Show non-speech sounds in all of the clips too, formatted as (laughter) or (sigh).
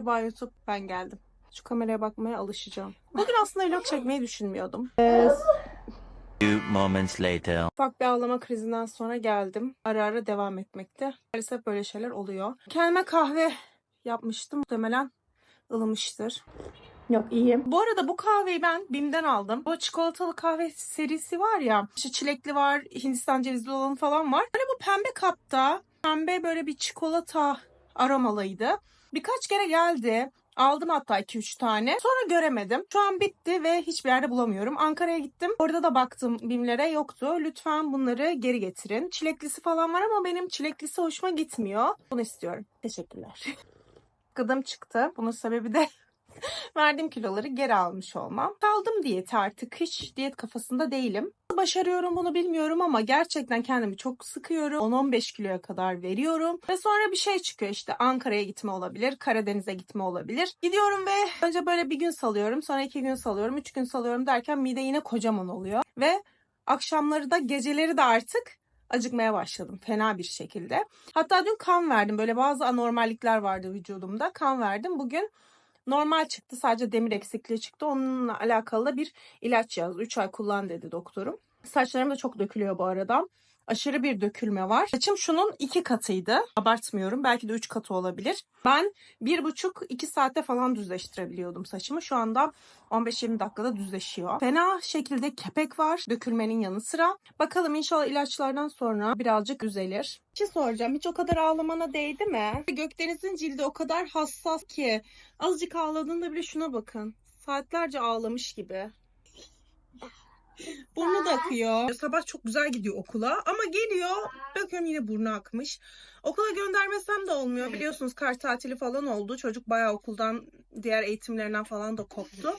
Merhaba YouTube, ben geldim. Şu kameraya bakmaya alışacağım. Bugün aslında vlog çekmeyi düşünmüyordum. Few moments later. Ufak bir ağlama krizinden sonra geldim. Ara ara devam etmekte. Maalesef böyle şeyler oluyor. Kendime kahve yapmıştım. Muhtemelen ılımıştır. Yok iyiyim. Bu arada bu kahveyi ben Bim'den aldım. Bu çikolatalı kahve serisi var ya. İşte çilekli var, Hindistan cevizli olan falan var. Hani bu pembe kapta pembe böyle bir çikolata aromalıydı. Birkaç kere geldi. Aldım hatta 2-3 tane. Sonra göremedim. Şu an bitti ve hiçbir yerde bulamıyorum. Ankara'ya gittim. Orada da baktım bimlere yoktu. Lütfen bunları geri getirin. Çileklisi falan var ama benim çileklisi hoşuma gitmiyor. Bunu istiyorum. Teşekkürler. (laughs) Gıdım çıktı. Bunun sebebi de (laughs) verdiğim kiloları geri almış olmam. Kaldım diyeti artık. Hiç diyet kafasında değilim. Başarıyorum bunu bilmiyorum ama gerçekten kendimi çok sıkıyorum. 10-15 kiloya kadar veriyorum. Ve sonra bir şey çıkıyor işte Ankara'ya gitme olabilir, Karadeniz'e gitme olabilir. Gidiyorum ve önce böyle bir gün salıyorum, sonra iki gün salıyorum, üç gün salıyorum derken mide yine kocaman oluyor. Ve akşamları da geceleri de artık acıkmaya başladım fena bir şekilde. Hatta dün kan verdim. Böyle bazı anormallikler vardı vücudumda. Kan verdim. Bugün normal çıktı. Sadece demir eksikliği çıktı. Onunla alakalı da bir ilaç yazdı. 3 ay kullan dedi doktorum. Saçlarım da çok dökülüyor bu arada. Aşırı bir dökülme var. Saçım şunun iki katıydı. Abartmıyorum. Belki de üç katı olabilir. Ben bir buçuk iki saatte falan düzleştirebiliyordum saçımı. Şu anda 15-20 dakikada düzleşiyor. Fena şekilde kepek var dökülmenin yanı sıra. Bakalım inşallah ilaçlardan sonra birazcık düzelir. Bir şey soracağım. Hiç o kadar ağlamana değdi mi? Gökdeniz'in cildi o kadar hassas ki azıcık ağladığında bile şuna bakın. Saatlerce ağlamış gibi. (laughs) Burnu da akıyor. Sabah çok güzel gidiyor okula ama geliyor bakıyorum yine burnu akmış. Okula göndermesem de olmuyor. Biliyorsunuz kar tatili falan oldu. Çocuk bayağı okuldan diğer eğitimlerinden falan da koptu.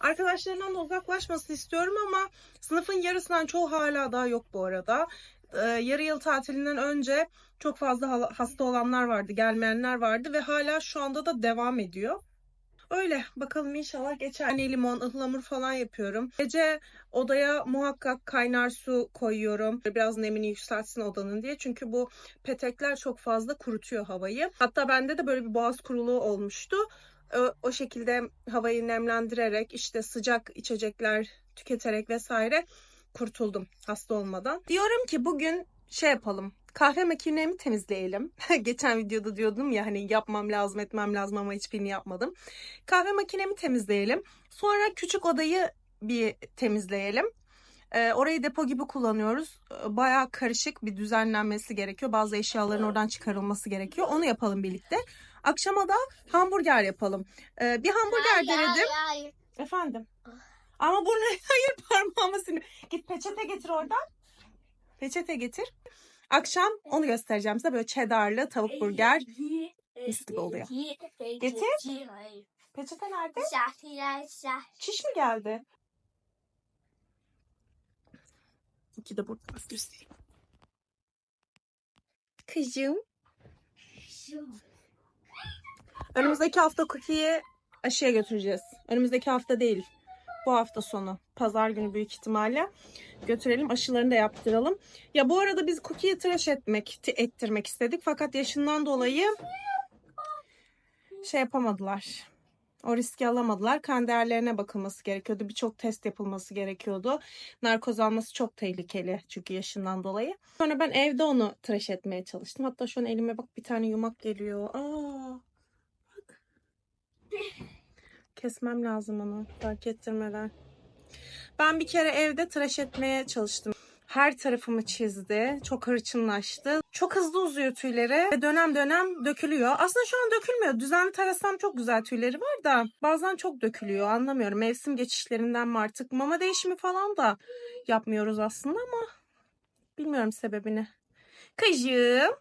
Arkadaşlarından da uzaklaşmasını istiyorum ama sınıfın yarısından çoğu hala daha yok bu arada. Ee, yarı yıl tatilinden önce çok fazla hasta olanlar vardı, gelmeyenler vardı ve hala şu anda da devam ediyor. Öyle bakalım inşallah geçer. Hani limon, ıhlamur falan yapıyorum. Gece odaya muhakkak kaynar su koyuyorum. Biraz nemini yükseltsin odanın diye. Çünkü bu petekler çok fazla kurutuyor havayı. Hatta bende de böyle bir boğaz kuruluğu olmuştu. O, o şekilde havayı nemlendirerek işte sıcak içecekler tüketerek vesaire kurtuldum hasta olmadan. Diyorum ki bugün şey yapalım. Kahve makinemi temizleyelim. (laughs) Geçen videoda diyordum ya hani yapmam lazım etmem lazım ama hiçbirini yapmadım. Kahve makinemi temizleyelim. Sonra küçük odayı bir temizleyelim. Ee, orayı depo gibi kullanıyoruz. Ee, Bayağı karışık bir düzenlenmesi gerekiyor. Bazı eşyaların oradan çıkarılması gerekiyor. Onu yapalım birlikte. Akşama da hamburger yapalım. Ee, bir hamburger denedim. Hayır. Efendim. Ama bunu (laughs) hayır parmağımı sinir. Git peçete getir oradan. Peçete getir. Akşam onu göstereceğim size. Böyle cheddarlı tavuk burger. Mis gibi oluyor. Getir. Peçete nerede? Çiş mi geldi? İki de burada göstereyim. Kızım. Önümüzdeki hafta Cookie'yi aşıya götüreceğiz. Önümüzdeki hafta değil. Bu hafta sonu. Pazar günü büyük ihtimalle. Götürelim aşılarını da yaptıralım. Ya bu arada biz Cookie'yi tıraş etmek, ti- ettirmek istedik. Fakat yaşından dolayı şey yapamadılar. O riski alamadılar. Kan değerlerine bakılması gerekiyordu. Birçok test yapılması gerekiyordu. Narkoz alması çok tehlikeli çünkü yaşından dolayı. Sonra ben evde onu tıraş etmeye çalıştım. Hatta şu an elime bak bir tane yumak geliyor. Aa, bak. Kesmem lazım onu fark ettirmeden. Ben bir kere evde tıraş etmeye çalıştım. Her tarafımı çizdi. Çok hırçınlaştı. Çok hızlı uzuyor tüyleri ve dönem dönem dökülüyor. Aslında şu an dökülmüyor. Düzenli tarasam çok güzel tüyleri var da bazen çok dökülüyor. Anlamıyorum. Mevsim geçişlerinden mi artık? Mama değişimi falan da yapmıyoruz aslında ama bilmiyorum sebebini. Kızım.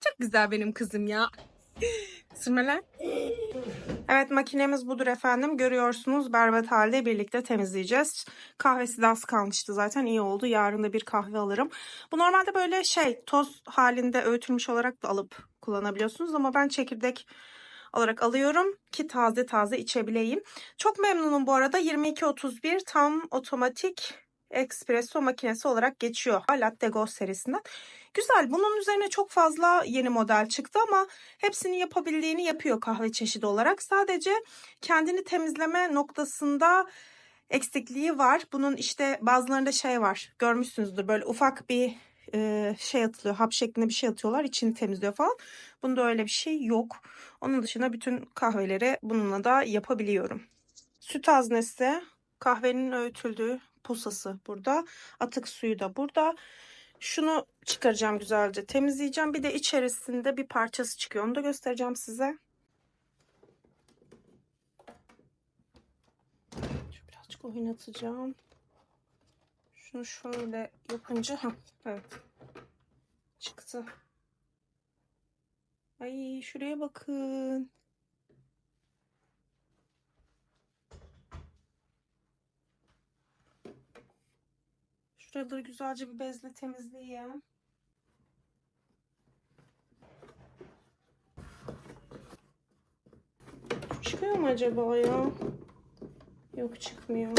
Çok güzel benim kızım ya. Sürmeler. Evet makinemiz budur efendim. Görüyorsunuz berbat halde birlikte temizleyeceğiz. Kahvesi de az kalmıştı zaten iyi oldu. Yarın da bir kahve alırım. Bu normalde böyle şey toz halinde öğütülmüş olarak da alıp kullanabiliyorsunuz ama ben çekirdek olarak alıyorum ki taze taze içebileyim. Çok memnunum bu arada. 2231 tam otomatik espresso makinesi olarak geçiyor. Latte Go serisinden. Güzel. Bunun üzerine çok fazla yeni model çıktı ama hepsini yapabildiğini yapıyor kahve çeşidi olarak. Sadece kendini temizleme noktasında eksikliği var. Bunun işte bazılarında şey var. Görmüşsünüzdür böyle ufak bir e, şey atılıyor. Hap şeklinde bir şey atıyorlar. içini temizliyor falan. Bunda öyle bir şey yok. Onun dışında bütün kahveleri bununla da yapabiliyorum. Süt haznesi, kahvenin öğütüldüğü posası burada. Atık suyu da burada. Şunu çıkaracağım güzelce temizleyeceğim. Bir de içerisinde bir parçası çıkıyor. Onu da göstereceğim size. Şu birazcık oynatacağım. Şunu şöyle yapınca ha evet. Çıktı. Ay şuraya bakın. Şuraları güzelce bir bezle temizleyeyim. Çıkıyor mu acaba ya? Yok çıkmıyor.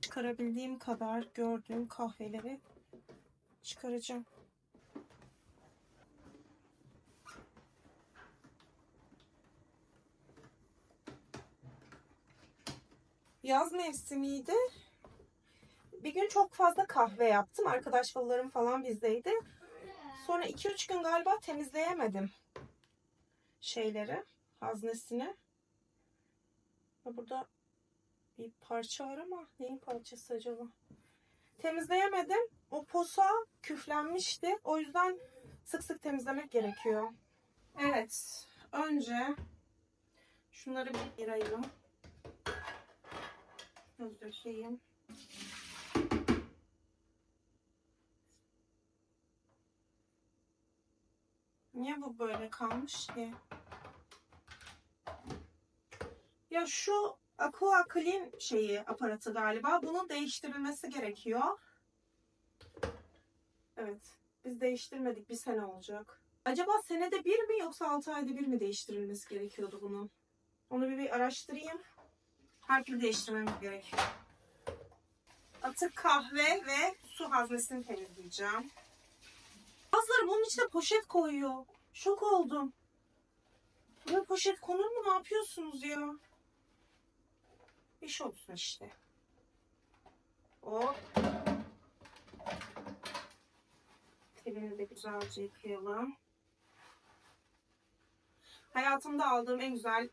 Çıkarabildiğim kadar gördüğüm kahveleri çıkaracağım. Yaz mevsimiydi. Bir gün çok fazla kahve yaptım. Arkadaş balılarım falan bizdeydi. Sonra 2-3 gün galiba temizleyemedim şeyleri, haznesini. Ha, Burada bir parça var ama neyin parçası acaba? Temizleyemedim. O posa küflenmişti. O yüzden sık sık temizlemek gerekiyor. Evet. Önce şunları bir ayırayım. Şunu dökeyim. Niye bu böyle kalmış ki? Ya şu Aqua Clean şeyi aparatı galiba. Bunun değiştirilmesi gerekiyor. Evet. Biz değiştirmedik. Bir sene olacak. Acaba senede bir mi yoksa 6 ayda bir mi değiştirilmesi gerekiyordu bunun? Onu bir, bir araştırayım. Her türlü değiştirmemiz gerekiyor. Atık kahve ve su haznesini temizleyeceğim. Bazıları bunun içine poşet koyuyor. Şok oldum. Böyle poşet konur mu? Ne yapıyorsunuz ya? İş olsun işte. O. Telini de güzelce yıkayalım. Hayatımda aldığım en güzel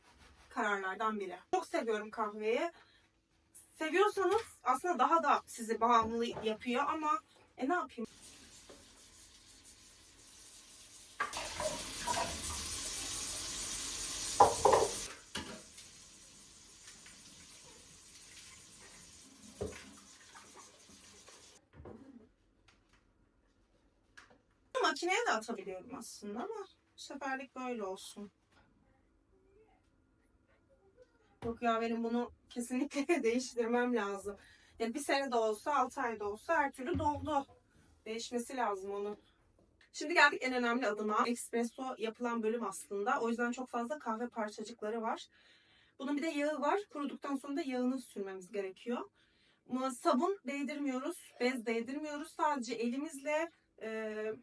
kararlardan biri. Çok seviyorum kahveyi. Seviyorsanız aslında daha da sizi bağımlı yapıyor ama e ne yapayım? Makineye de atabiliyorum aslında ama bu seferlik böyle olsun. Yok ya benim bunu kesinlikle (laughs) değiştirmem lazım. Ya bir sene de olsa, altı ay da olsa her türlü doldu. Değişmesi lazım onun. Şimdi geldik en önemli adıma. Espresso yapılan bölüm aslında. O yüzden çok fazla kahve parçacıkları var. Bunun bir de yağı var. Kuruduktan sonra da yağını sürmemiz gerekiyor. Sabun değdirmiyoruz, bez değdirmiyoruz. Sadece elimizle e,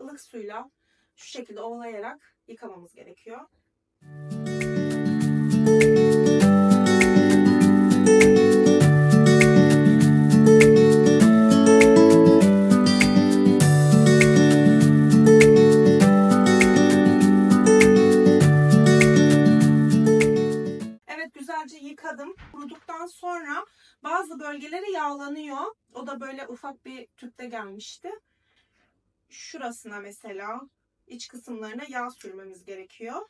ılık suyla şu şekilde ovalayarak yıkamamız gerekiyor. Evet güzelce yıkadım. Kuruduktan sonra bazı bölgeleri yağlanıyor. O da böyle ufak bir tüpte gelmişti. Şurasına mesela iç kısımlarına yağ sürmemiz gerekiyor.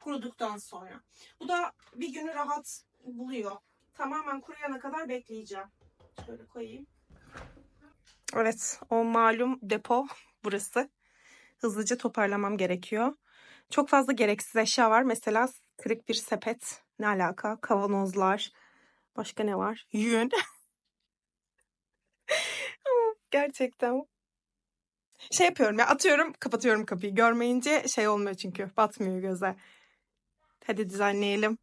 Kuruduktan sonra. Bu da bir günü rahat buluyor. Tamamen kuruyana kadar bekleyeceğim. Şöyle koyayım. Evet o malum depo burası. Hızlıca toparlamam gerekiyor. Çok fazla gereksiz eşya var. Mesela kırık bir sepet. Ne alaka? Kavanozlar. Başka ne var? Yün. (laughs) Gerçekten. Şey yapıyorum ya atıyorum kapatıyorum kapıyı. Görmeyince şey olmuyor çünkü. Batmıyor göze. Hadi düzenleyelim.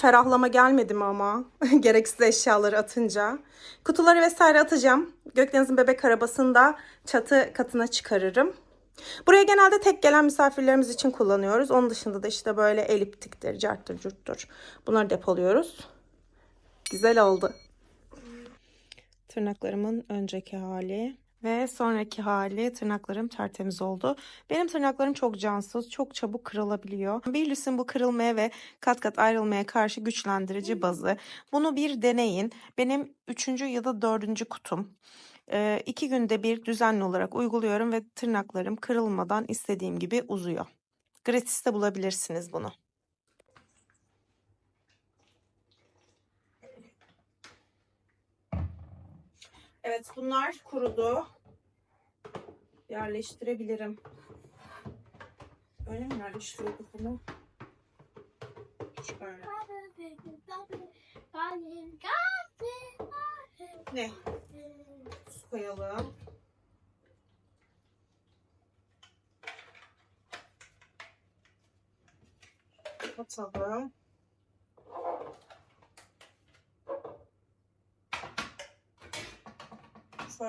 Ferahlama gelmedi mi ama? (laughs) Gereksiz eşyaları atınca. Kutuları vesaire atacağım. Gökdeniz'in bebek arabasını da çatı katına çıkarırım. Buraya genelde tek gelen misafirlerimiz için kullanıyoruz. Onun dışında da işte böyle eliptiktir, carttır, curttur. Bunları depoluyoruz. Güzel oldu. Tırnaklarımın önceki hali ve sonraki hali tırnaklarım tertemiz oldu. Benim tırnaklarım çok cansız, çok çabuk kırılabiliyor. Bilirsin bu kırılmaya ve kat kat ayrılmaya karşı güçlendirici bazı. Bunu bir deneyin. Benim üçüncü ya da dördüncü kutum. Ee, iki günde bir düzenli olarak uyguluyorum ve tırnaklarım kırılmadan istediğim gibi uzuyor. Gratis'te bulabilirsiniz bunu. Evet bunlar kurudu. Yerleştirebilirim. Öyle mi yerleştiriyorduk bunu? Şöyle. Ne? Su koyalım. Atalım.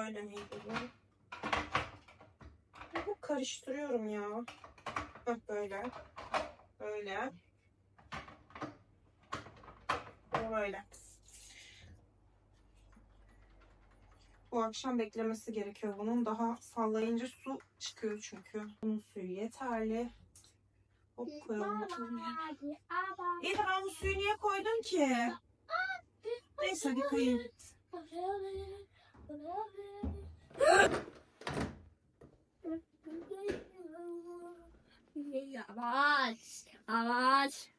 Şöyle miydi bu? Hep karıştırıyorum ya. Heh, böyle. Böyle. Böyle. Bu akşam beklemesi gerekiyor bunun. Daha sallayınca su çıkıyor çünkü. Bunun suyu yeterli. Hop koyalım. İyi de ben bu suyu niye koydum ki? Neyse hadi koyayım. Yavaş, yavaş.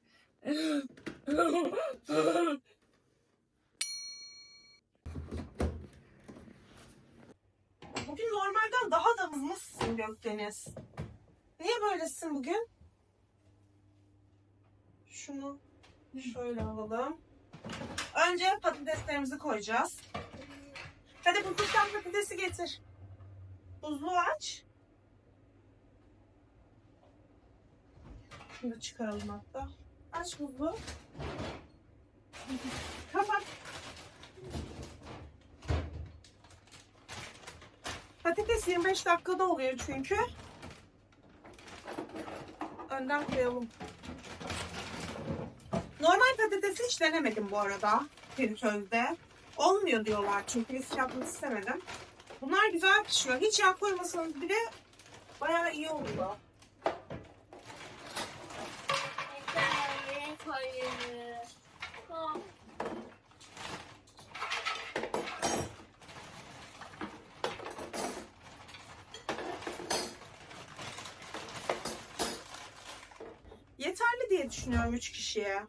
Bugün normalden daha da mızmızsın Gökdeniz. Niye böylesin bugün? Şunu şöyle alalım. Önce patateslerimizi koyacağız. Hadi buzluktan patatesi getir. Buzluğu aç. Şunu çıkaralım hatta. Aç buzluğu. Kapat. Patates 25 dakikada oluyor çünkü. Önden koyalım. Normal patatesi hiç denemedim bu arada. Fritözde. Olmuyor diyorlar çünkü risk yapmak istemedim. Bunlar güzel pişiyor. Hiç yağ koymasanız bile bayağı iyi oluyor. Yeterli diye düşünüyorum 3 kişiye.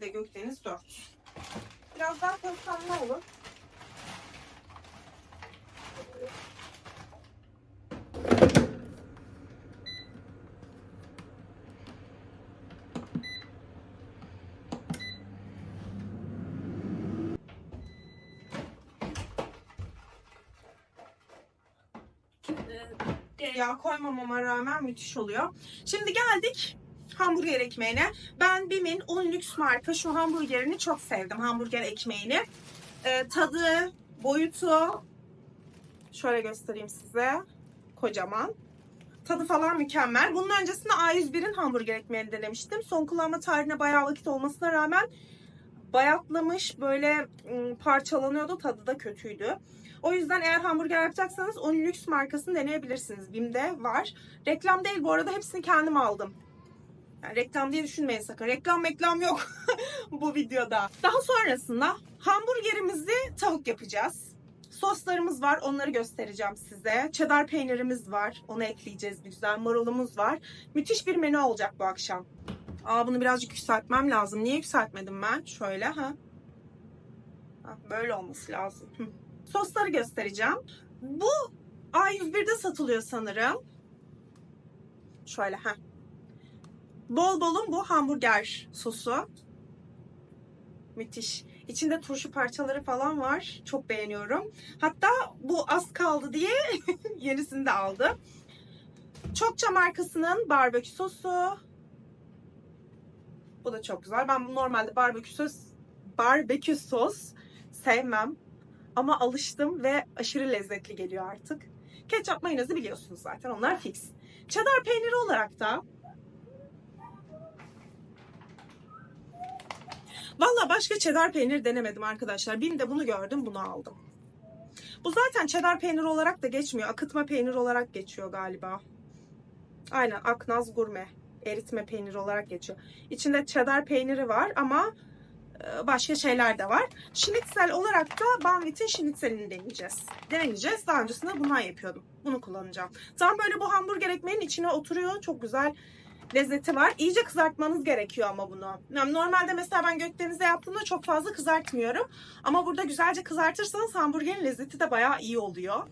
Ve Gökdeniz 4. Biraz daha koysam ne olur? Yağ koymamama rağmen müthiş oluyor. Şimdi geldik hamburger ekmeğine. Ben Bim'in 10 lüks marka şu hamburgerini çok sevdim. Hamburger ekmeğini. Ee, tadı, boyutu şöyle göstereyim size. Kocaman. Tadı falan mükemmel. Bunun öncesinde A101'in hamburger ekmeğini denemiştim. Son kullanma tarihine bayağı vakit olmasına rağmen bayatlamış, böyle ım, parçalanıyordu. Tadı da kötüydü. O yüzden eğer hamburger yapacaksanız lüks markasını deneyebilirsiniz. Bim'de var. Reklam değil bu arada hepsini kendim aldım. Yani reklam diye düşünmeyin sakın. Reklam reklam yok (laughs) bu videoda. Daha sonrasında hamburgerimizi tavuk yapacağız. Soslarımız var onları göstereceğim size. Cheddar peynirimiz var onu ekleyeceğiz bir güzel. Marulumuz var. Müthiş bir menü olacak bu akşam. Aa bunu birazcık yükseltmem lazım. Niye yükseltmedim ben? Şöyle ha. ha böyle olması lazım. Sosları göstereceğim. Bu A101'de satılıyor sanırım. Şöyle ha. Bol bolun bu hamburger sosu. Müthiş. İçinde turşu parçaları falan var. Çok beğeniyorum. Hatta bu az kaldı diye (laughs) yenisini de aldım. Çokça markasının barbekü sosu. Bu da çok güzel. Ben normalde barbekü sos, barbekü sos sevmem. Ama alıştım ve aşırı lezzetli geliyor artık. Ketçap mayonezi biliyorsunuz zaten. Onlar fix. Cheddar peyniri olarak da Valla başka cheddar peynir denemedim arkadaşlar. Bim'de bunu gördüm, bunu aldım. Bu zaten cheddar peynir olarak da geçmiyor. Akıtma peynir olarak geçiyor galiba. Aynen Aknaz Gurme. Eritme peyniri olarak geçiyor. İçinde cheddar peyniri var ama e, başka şeyler de var. Schnitzel olarak da Banvit'in schnitzelini deneyeceğiz. Deneyeceğiz. Daha öncesinde bundan yapıyordum. Bunu kullanacağım. Tam böyle bu hamburger ekmeğin içine oturuyor. Çok güzel lezzeti var. İyice kızartmanız gerekiyor ama bunu. Yani normalde mesela ben Gökdeniz'de yaptığımda çok fazla kızartmıyorum. Ama burada güzelce kızartırsanız hamburgerin lezzeti de bayağı iyi oluyor.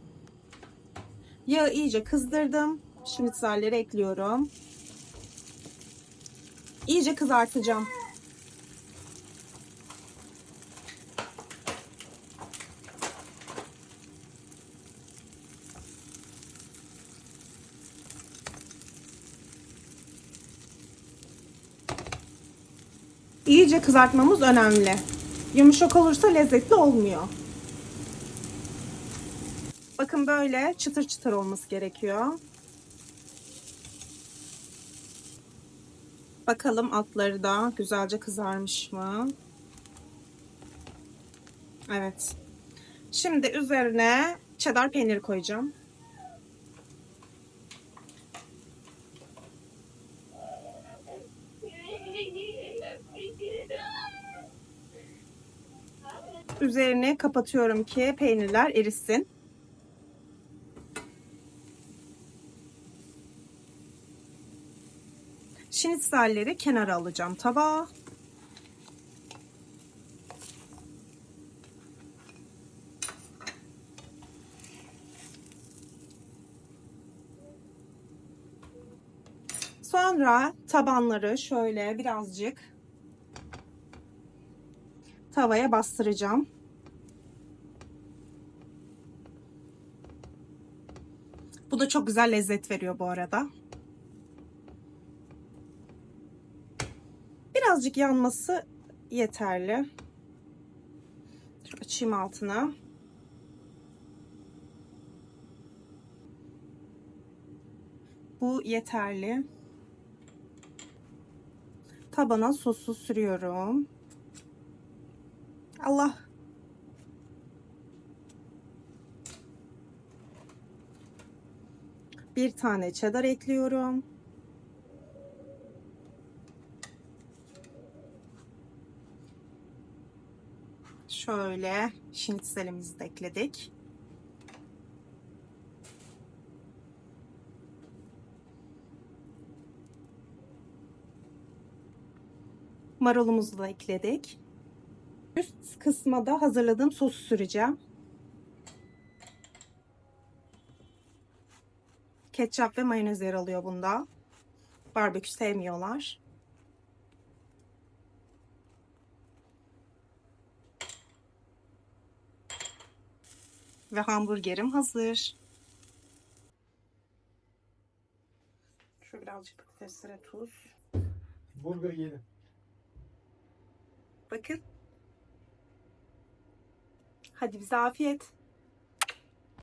Yağı iyice kızdırdım. Schnitzelleri ekliyorum. İyice kızartacağım. İyice kızartmamız önemli. Yumuşak olursa lezzetli olmuyor. Bakın böyle çıtır çıtır olması gerekiyor. Bakalım altları da güzelce kızarmış mı? Evet. Şimdi üzerine cheddar peyniri koyacağım. Üzerini kapatıyorum ki peynirler erisin. Şinitselleri kenara alacağım tabağa. Sonra tabanları şöyle birazcık tavaya bastıracağım. Bu da çok güzel lezzet veriyor bu arada. Birazcık yanması yeterli. Açayım altına. Bu yeterli. Tabana sosu sürüyorum. Allah. Bir tane cheddar ekliyorum. Şöyle şinitzelimizi de ekledik. Marulumuzu da ekledik. Üst kısma da hazırladığım sosu süreceğim. Ketçap ve mayonez yer alıyor bunda. Barbekü sevmiyorlar. Ve hamburgerim hazır. Şu birazcık patateslere tuz. Burger yedim. Bakın. Hadi bize afiyet.